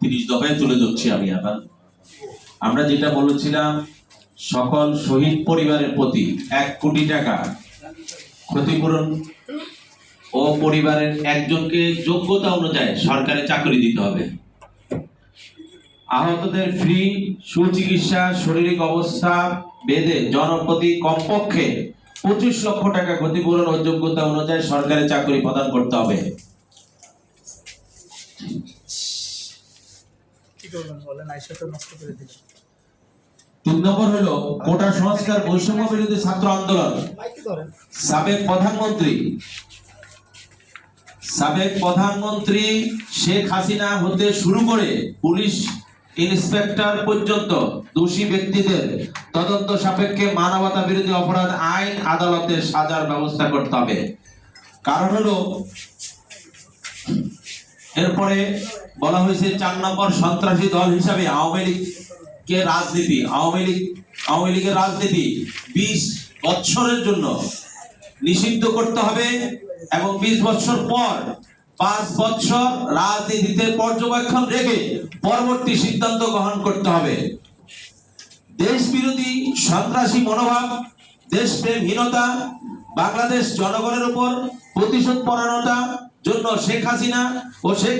তিরিশ দফায় তুলে ধরছি আমি আবার। আমরা যেটা বলেছিলাম, সকল শহীদ পরিবারের প্রতি এক কোটি টাকা ক্ষতিপূরণ ও পরিবারের একজনকে যোগ্যতা অনুযায়ী সরকারি চাকরি দিতে হবে। আহতদের ফ্রি সুচিকিৎসা, শারীরিক অবস্থা বেদে জনপ্রতি কমপক্ষে পঁচিশ লক্ষ টাকা ক্ষতিপূরণ ও যোগ্যতা অনুযায়ী সরকারি চাকরি প্রদান করতে হবে। কি করবেন বলেন? আইসা তো নষ্ট করে দিলেন তিন নম্বর হলো কোটা সংস্কার বৈষম্য বিরোধী ছাত্র আন্দোলন। সাবেক প্রধানমন্ত্রী সাবেক প্রধানমন্ত্রী শেখ হাসিনা হতে শুরু করে পুলিশ ইন্সপেক্টর পর্যন্ত দোষী ব্যক্তিদের তদন্ত সাপেক্ষে মানবতা বিরোধী অপরাধ আইন আদালতে সাজার ব্যবস্থা করতে হবে। কারণ হলো এরপরে বলা হয়েছে চার নম্বর সন্ত্রাসী দল হিসাবে আওয়ামী লীগকে রাজনীতি? আওয়ামী লীগ, আওয়ামী লীগের রাজনীতি বিশ বছরের জন্য নিষিদ্ধ করতে হবে এবং বিশ বছর পর পাঁচ বছর রাজনীতিতে পর্যবেক্ষণ রেখে পরবর্তী সিদ্ধান্ত গ্রহণ করতে হবে। দেশ বিরোধী সন্ত্রাসী মনোভাব, দেশপ্রেমহীনতা বাংলাদেশ জনগণের উপর প্রতিশোধ পরায়ণতা জন্য শেখ হাসিনা ও শেখ